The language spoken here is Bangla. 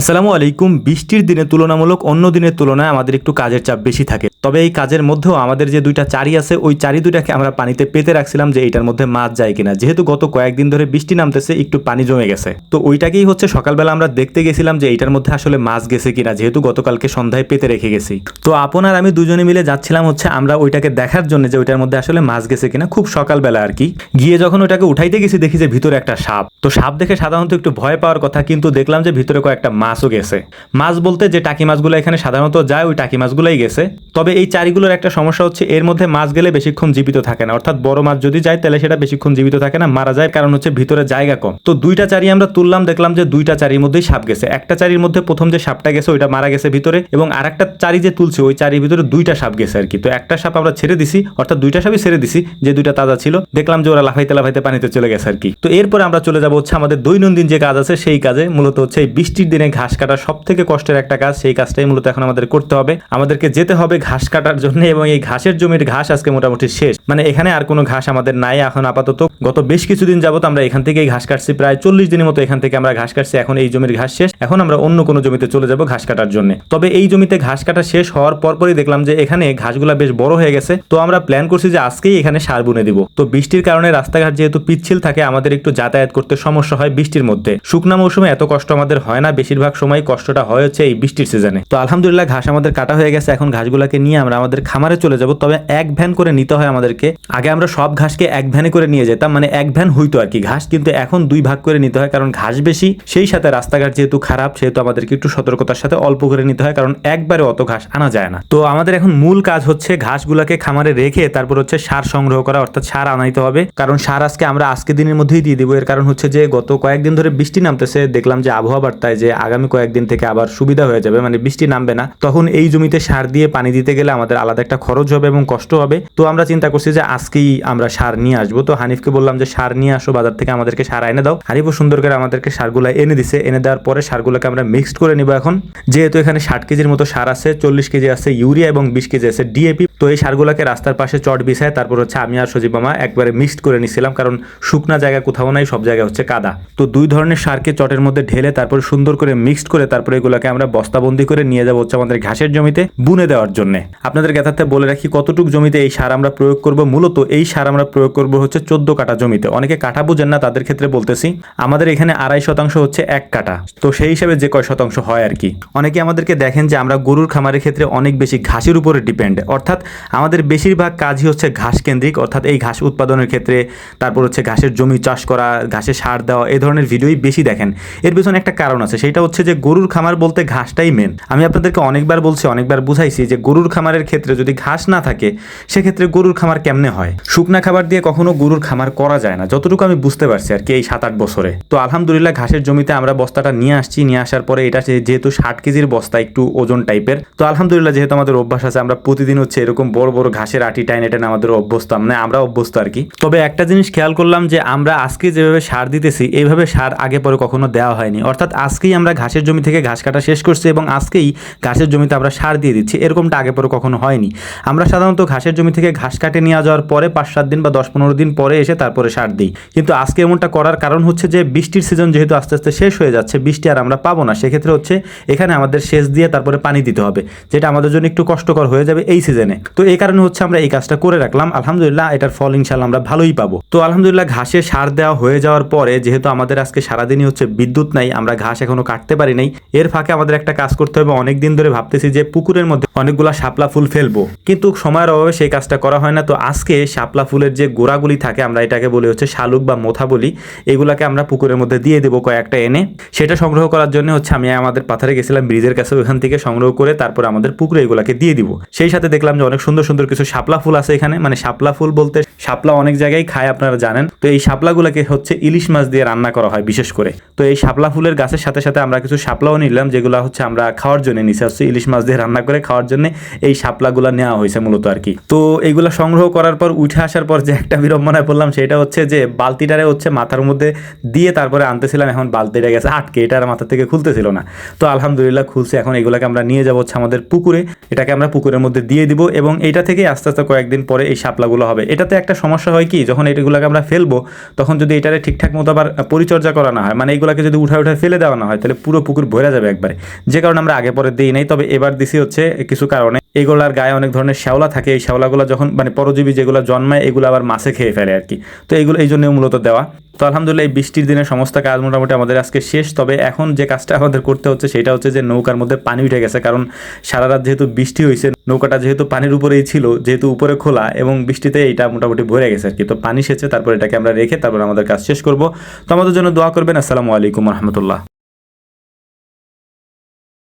আসসালামু আলাইকুম। বৃষ্টির দিনে তুলনামূলক অন্য দিনের তুলনায় আমাদের একটু কাজের চাপ বেশি থাকে। তবে এই কাজের মধ্যেও আমাদের যে দুইটা চারি আছে, ওই চারি দুইটাকে আমরা পানিতে পেতে রাখছিলাম যে এইটার মধ্যে মাছ যায় কিনা। যেহেতু গত কয়েকদিন ধরে বৃষ্টি নামতেছে, একটু পানি জমে গেছে। তো ওইটাকেই হচ্ছে সকালবেলা আমরা দেখতে গেছিলাম যে এইটার মধ্যে আসলে মাছ গেছে কিনা, যেহেতু গতকালকে সন্ধ্যায় পেতে রেখে গেছি। তো আপনার আমি দুজনে মিলে যাচ্ছিলাম হচ্ছে আমরা ওইটাকে দেখার জন্য যে ওইটার মধ্যে আসলে মাছ গেছে কিনা, খুব সকালবেলা আর কি। গিয়ে যখন ওইটাকে উঠাইতে গেছি, দেখি যে ভিতরে একটা সাপ। তো সাপ দেখে সাধারণত একটু ভয় পাওয়ার কথা, কিন্তু দেখলাম যে ভিতরে কয়েকটা মাছও গেছে। মাছ বলতে যে টাকি মাছগুলো এখানে সাধারণত যায়, ওই টাকি মাছগুলোই গেছে। তবে এই চারিগুলোর একটা সমস্যা হচ্ছে, এর মধ্যে মাছ গেলে বেশিক্ষণ জীবিত থাকে না। অর্থাৎ বড় মাছ যদি যায়, তাহলে সেটা বেশিক্ষণ জীবিত থাকে না, মারা যায়, কারণ হচ্ছে ভিতরে জায়গা কম। তো দুইটা চারি আমরা তুললাম, দেখলাম যে দুইটা চারির মধ্যেই সাপ গেছে। একটা চারির মধ্যে প্রথম যে সাপটা গেছে, ওইটা মারা গেছে ভিতরে, এবং আরেকটা চারি যে তুলছে, ওই চারির ভিতরে দুইটা সাপ গেছে আর কি। তো একটা সাপ আমরা ছেড়ে দিছি, অর্থাৎ দুইটা সাপই ছেড়ে দিছি, যে দুইটা তাজা ছিল। দেখলাম যে ওরা লাফাইতে লাফাইতে পানিতে চলে গেছে আর কি। তো এরপরে আমরা চলে যাব হচ্ছে আমাদের দৈনন্দিন যে কাজ আছে, সেই কাজে, মূলত হচ্ছে এই বৃষ্টির দিনে ঘাস কাটা সব থেকে কষ্টের একটা কাজ, সেই কাজটাই মূলত এখন আমাদের করতে হবে। আমাদেরকে যেতে হবে ঘাস কাটার জন্য এবং এই ঘাসের জমির ঘাস আজকে মোটামুটি শেষ। মানে এখানে আর কোনো ঘাস আমাদের নাই এখন আপাতত। গত বেশ কিছুদিন যাবত আমরা এখান থেকেই ঘাস কাটছি, প্রায় চল্লিশ দিনের মতো এখান থেকে আমরা ঘাস কাটছি। এখন এই জমির ঘাস শেষ। এখন আমরা অন্য কোনো জমিতে চলে যাব ঘাস কাটার জন্য। তবে এই জমিতে ঘাস কাটা শেষ হওয়ার পরপরই দেখলাম যে এখানে ঘাসগুলা বেশ বড় হয়ে গেছে। তো আমরা প্ল্যান করছি যে আজকেই এখানে সার বুনে দিব। তো বৃষ্টির কারণে রাস্তাঘাট যেহেতু পিচ্ছিল থাকে, আমাদের একটু যাতায়াত করতে সমস্যা হয় বৃষ্টির মধ্যে। শুকনা মৌসুমে এত কষ্ট আমাদের হয় না, বেশিরভাগ সময় কষ্টটা হয় হচ্ছে এই বৃষ্টির সিজনে তো আলহামদুলিল্লাহ ঘাস আমাদের কাটা হয়ে গেছে, এখন ঘাসগুলোকে নিয়ে আমরা আমাদের খামারে চলে যাব। তবে এক ভ্যান করে নিতে হয় আমাদেরকে। আগে আমরা সব ঘাসকে এক ভ্যানে করে নিয়ে যেতাম মানে এক ভ্যান হইতো আর কি ঘাস, কিন্তু এখন দুই ভাগ করে নিতে হয়, কারণ ঘাস বেশি। সেই সাথে রাস্তাঘাট যেহেতু খারাপ, সেহেতু আমাদেরকে একটু সতর্কতার সাথে অল্প করে নিতে হয়, কারণ একবারে অত ঘাস আনা যায় না। তো আমাদের এখন মূল কাজ হচ্ছে ঘাসগুলোকে খামারে রেখে তারপর হচ্ছে সার সংগ্রহ করা, অর্থাৎ সার আনাইতে হবে। কারণ সার আজকে আমরা আজকে দিনের মধ্যেই দিয়ে দিব। এর কারণ হচ্ছে যে গত কয়েকদিন ধরে বৃষ্টি নামতেছে, দেখলাম যে আবহাওয়া বার্তায় যে আগামী কয়েকদিন থেকে আবার সুবিধা হয়ে যাবে মানে বৃষ্টি নামবে না। তখন এই জমিতে সার দিয়ে পানি দিতে গেলে আমাদের আলাদা একটা খরচ হবে এবং কষ্ট হবে। তো আমরা চিন্তা করছি যে আজকেই আমরা সার নিয়ে আসব। তো হানিফকে বললাম যে, সার নিয়ে আসো, বাজার থেকে আমাদেরকে সার এনে দাও। হানিফও সুন্দর করে আমাদেরকে সারগুলো এনে দিছে। এনে দেওয়ার পরে সারগুলোকে আমরা মিক্সড করে নিব এখন। যেহেতু এখানে ষাট কেজির মতো সার আছে, চল্লিশ কেজি আছে ইউরিয়া এবং বিশ কেজি আছে ডিএপি তো এই সারগুলোকে রাস্তার পাশে চট বিছায় তারপর হচ্ছে আমি আর সজীব মামা একবারে মিক্সড করে নিছিলাম, কারণ শুকনা জায়গা কোথাও নাই, সব জায়গায় হচ্ছে কাদা। তো দুই ধরনের সারকে চটের মধ্যে ঢেলে তারপর সুন্দর করে মিক্সড করে তারপরে এগুলোকে আমরা বস্তাবন্দি করে নিয়ে যাব হচ্ছে আমাদের ঘাসের জমিতে বুনে দেওয়ার জন্য। আপনাদের জ্ঞাতার্থে বলে রাখি, কতটুক জমিতে এই সার আমরা প্রয়োগ করব? মূলত এই সার আমরা প্রয়োগ করব হচ্ছে চোদ্দ কাটা জমিতে। অনেকে কাটা বুঝেন না, তাদের ক্ষেত্রে বলতেছি, আমাদের এখানে আড়াই শতাংশ হচ্ছে এক কাটা তো সেই হিসাবে যে কয় শতাংশ হয় আর কি। অনেকে আমাদেরকে দেখেন যে আমরা গরুর খামারের ক্ষেত্রে অনেক বেশি ঘাসের উপরে ডিপেন্ড। অর্থাৎ আমাদের বেশিরভাগ কাজই হচ্ছে ঘাস কেন্দ্রিক, অর্থাৎ এই ঘাস উৎপাদনের ক্ষেত্রে, তারপর হচ্ছে ঘাসের জমি চাষ করা ঘাসে সার দেওয়া এই ধরনের ভিডিওই বেশি দেখেন। এর পেছনে একটা কারণ আছে, সেটা হচ্ছে যে গরুর খামার বলতে ঘাসটাই মেন আমি আপনাদেরকে অনেকবার বলছি, অনেকবার বুঝাইছি যে গরুর খামারের ক্ষেত্রে যদি ঘাস না থাকে, সেক্ষেত্রে গরুর খামার কেমনে হয়? শুকনা খাবার দিয়ে কখনো গরুর খামার করা যায় না, যতটুকু আমি বুঝতে পারছি আর কি এই সাত আট বছরে। তো আলহামদুলিল্লাহ, ঘাসের জমিতে আমরা বস্তাটা নিয়ে আসছি, নিয়ে আসার পরে এটা যেহেতু ষাট কেজির বস্তা, একটু ওজন টাইপের তো আলহামদুলিল্লাহ, যেহেতু আমাদের অভ্যাস আছে, আমরা প্রতিদিন হচ্ছে এরকম বড় বড় ঘাসের আটি টাইন এটা আমাদের অভ্যস্ত মানে আমরা অভ্যস্ত আর কি। তবে একটা জিনিস খেয়াল করলাম যে আমরা আজকে যেভাবে সার দিতেছি এইভাবে সার আগে পরে কখনো দেওয়া হয়নি। অর্থাৎ আজকেই আমরা ঘাসের জমি থেকে ঘাস কাটা শেষ করছি এবং আজকেই ঘাসের জমিতে আমরা সার দিয়ে দিচ্ছি। এরকমটা আগে পরে কখনো হয়নি। আমরা সাধারণত ঘাসের জমি থেকে ঘাস কাটে নিয়ে যাওয়ার পরে পাঁচ সাত দিন বা দশ পনেরো দিন পরে এসে তারপরে সার দিই। কিন্তু আজকে এমনটা করার কারণ হচ্ছে যে বৃষ্টির সিজন যেহেতু আস্তে আস্তে শেষ হয়ে যাচ্ছে, বৃষ্টি আর আমরা পাবো না। সেক্ষেত্রে হচ্ছে এখানে আমাদের সেচ দিয়ে তারপরে পানি দিতে হবে, যেটা আমাদের জন্য একটু কষ্টকর হয়ে যাবে এই সিজনে তো এই কারণে হচ্ছে আমরা এই কাজটা করে রাখলাম। আলহামদুলিল্লাহ, এটার ফল ইনশাল্লাহ আমরা ভালোই পাবো। তো আলহামদুলিল্লাহ, ঘাসে সার দেওয়া হয়ে যাওয়ার পরে যেহেতু আমাদের আজকে সারাদিনই হচ্ছে বিদ্যুৎ নাই, আমরা ঘাস এখনও কাটতে পারি নাই, এর ফাঁকে আমাদের একটা কাজ করতে হবে। অনেক দিন ধরে ভাবতেছি যে পুকুরের মধ্যে অনেকগুলা শাপলা ফুল ফেলব, কিন্তু সময়ের অভাবে সেই কাজটা করা হয় না। তো আজকে শাপলা ফুলের যে গোড়াগুলি থাকে, আমরা এটাকে বলি হচ্ছে শালুক বা মোথা বলি, এগুলাকে আমরা পুকুরের মধ্যে দিয়ে দেবো কয়েকটা এনে। সেটা সংগ্রহ করার জন্য হচ্ছে আমি আমাদের পাথারে গেছিলাম, ব্রিজের কাছে ওখান থেকে সংগ্রহ করে তারপর আমাদের পুকুরে এগুলাকে দিয়ে দিব। সেই সাথে দেখলাম যে অনেক সুন্দর সুন্দর কিছু শাপলা ফুল আছে এখানে। মানে শাপলা ফুল বলতে শাপলা অনেক জায়গায় খায় আপনারা জানেন। তো এই শাপলাগুলোকে হচ্ছে ইলিশ মাছ দিয়ে রান্না করা হয় বিশেষ করে। তো এই শাপলা ফুলের গাছের সাথে সাথে আমরা কিছু শাপলাও নিলাম, যেগুলো হচ্ছে আমরা খাওয়ার জন্য নিচে হচ্ছে ইলিশ মাছ দিয়ে রান্না করে খাওয়ার জন্য এই শাপলাগুলো নেওয়া হয়েছে মূলত আর কি। তো এইগুলো সংগ্রহ করার পর, উঠে আসার পর যে একটা বিড়ম্বনায় পড়লাম, সেটা হচ্ছে যে বালতিটারে হচ্ছে মাথার মধ্যে দিয়ে তারপরে আনতেছিলাম, এখন বালতিটা গেছে আটকে, এটা আর মাথা থেকে খুলতেছিল না। তো আলহামদুলিল্লাহ খুলছে, এখন এগুলোকে আমরা নিয়ে যাব হচ্ছে আমাদের পুকুরে। এটাকে আমরা পুকুরের মধ্যে দিয়ে দিব এবং এবং এইটা থেকেই আস্তে আস্তে কয়েকদিন পরে এই শাপলাগুলো হবে। এটাতে একটা সমস্যা হয় কি, যখন এটাগুলোকে আমরা ফেলব, তখন যদি এটারে ঠিকঠাক মতো আবার পরিচর্যা করা না হয় মানে এইগুলোকে যদি উঠায় উঠায় ফেলে দেওয়া না হয়, তাহলে পুরো পুকুর ভরে যাবে একবারে। যে কারণে আমরা আগে পরে দিই নাই, তবে এবার দিছি হচ্ছে কিছু কারণে। এগুলার গায়ে অনেক ধরনের শ্যাওলা থাকে, এই শ্যাওলাগুলো যখন মানে পরজীবী যেগুলো জন্মায়, এগুলো আবার মাছে খেয়ে ফেলে আর কি। তো এগুলো এই জন্য মূলত দেওয়া। তো আলহামদুলিল্লাহ এই বৃষ্টির দিনে সমস্ত কাজ মোটামুটি আমাদের আজকে শেষ। তবে এখন যে কাজটা আমাদের করতে হচ্ছে সেটা হচ্ছে যে নৌকার মধ্যে পানি উঠে গেছে। কারণ সারা রাত যেহেতু বৃষ্টি হয়েছে, নৌকাটা যেহেতু পানির উপরেই ছিল, যেহেতু উপরে খোলা এবং বৃষ্টিতে এটা মোটামুটি ভরে গেছে আর কি তো পানি সেচে তারপর এটাকে আমরা রেখে তারপর আমাদের কাজ শেষ করব। তো আমাদের জন্য দোয়া করবেন। আসসালামু আলাইকুম রহমতুল্লাহ।